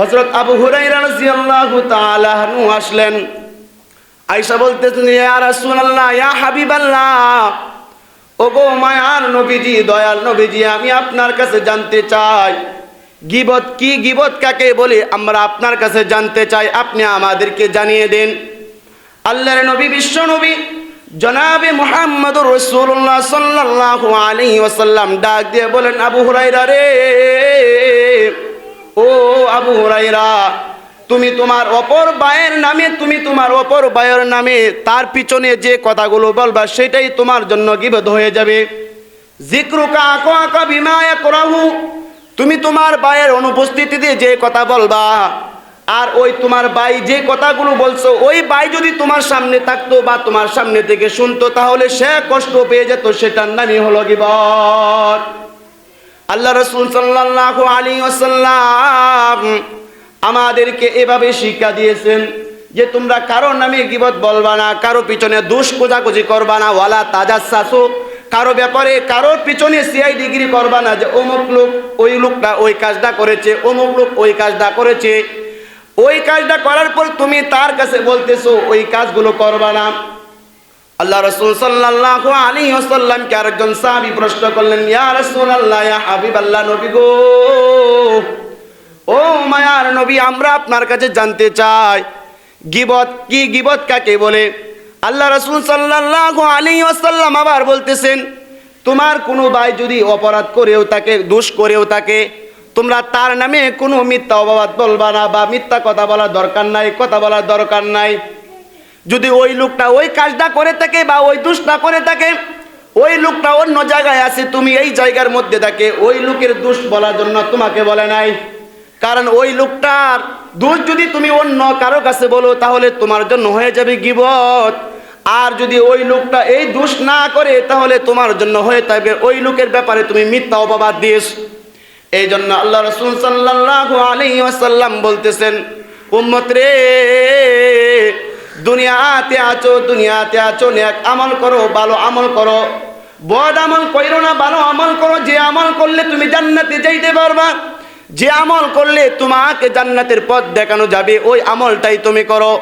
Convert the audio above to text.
হজরত আবু হুরাইরা রাদিয়াল্লাহু তাআলা আনহু আসলেন। আয়েশা বলতেছেন, ইয়া রাসূলুল্লাহ, ইয়া হাবিবাল্লাহ, ওগো মায়ার নবীজি, দয়াল নবীজি, আমি আপনার কাছে জানতে চাই। গিবত কি গিবত কাকে বলে? আমরা আপনার কাছে জানতে চাই, আপনি আমাদেরকে জানিয়ে দেন। আল্লাহর নবী, বিশ্ব নবী, জনাবে মুহাম্মদুর রাসূলুল্লাহ সাল্লাল্লাহু আলাইহি ওয়াসাল্লাম ডাক দিয়ে বলেন, আবু হুরাইরা রে আবু হুরাইরা তুমি তোমার অপর বায়ের নামে, তুমি তোমার অপর বায়ের নামে তার পিছনে যে কথাগুলো বলবা, সেটাই তোমার জন্য গিবত হয়ে যাবে। জিক্রুকা আকো আকা বিমায়া করাহু তুমি তোমার বায়ের অনুপস্থিতিতে যে কথা বলবা, আর ওই তোমার ভাই যে কথাগুলো বলছো, ওই বাই যদি তোমার সামনে থাকতো বা তোমার সামনে থেকে শুনতো, তাহলে সে কষ্ট পেয়ে যেত, সেটার নামই হলো গিবত। আল্লাহ রসুল সাল্লাল্লাহু আলী ওসাল্লাম আমাদেরকে এভাবে শিক্ষা দিয়েছেন যে তোমরা কারও নামে গিবত বলবা না, কারও পিছনে দুষ খোঁজাখুঁজি করবা না, ওয়ালা তাজা শাসু কারও ব্যাপারে কারোর পিছনে সিআই ডিগ্রি করবা না যে অমুক লোক ওই লোকটা ওই কাজটা করেছে, অমুক লোক ওই কাজটা করেছে। ওই কাজটা করার পর তুমি তার কাছে বলতেছো, ওই কাজগুলো করবা না। আল্লাহ রসুল সাল্লাল্লাহু আলাইহি ওয়াসাল্লামকে আরেকজন সাহাবী প্রশ্ন করলেন, ইয়া রাসূলুল্লাহ, ইয়া হাবিবাল্লাহ নবী গো, ও মায়ার নবী, আমরা আপনার কাছে জানতে চাই, গিবত কি গিবত কাকে বলে? আল্লাহ রসুল সাল্লাল্লাহু আলাইহি ওয়াসাল্লাম আবার বলতেছেন, তোমার কোনো ভাই যদি অপরাধ করেও তাকে দোষ করেও তাকে তোমরা তার নামে কোনো মিথ্যা অপবাদ বলবা না বা মিথ্যা কথা বলার দরকার নাই, কথা বলার দরকার নাই। যদি ওই লোকটা ওই কাজটা করে থাকে বা ওই দুষ্টা করে থাকে, ওই লোকটা অন্য জায়গায় আছে, তুমি এই জায়গার মধ্যে থাকে, ওই লোকের দোষ বলার জন্য তোমাকে বলে নাই। কারণ ওই লোকটার দোষ যদি তুমি অন্য কারও কাছে বলো, তাহলে তোমার জন্য হয়ে যাবে গিবত। আর যদি ওই লোকটা এই দোষ না করে, তাহলে তোমার জন্য হয়ে থাকবে ওই লোকের ব্যাপারে তুমি মিথ্যা অপবাদ দিয়েছ। এই জন্য আল্লাহ রসুল সাল্লাল্লাহু আলাইহি ওয়াসাল্লাম বলতেছেন, উম্মত রে দুনিয়াতে আছো দুনিয়াতে আছো, নেক আমল করো, ভালো আমল করো। বদ আমল করো না, ভালো আমল করো, যে আমল করলে তুমি জান্নাতে যাইতে পারবা। যে আমল করলে তোমাকে জান্নাতের পথ দেখানো যাবে, ওই আমলটাই তুমি করো।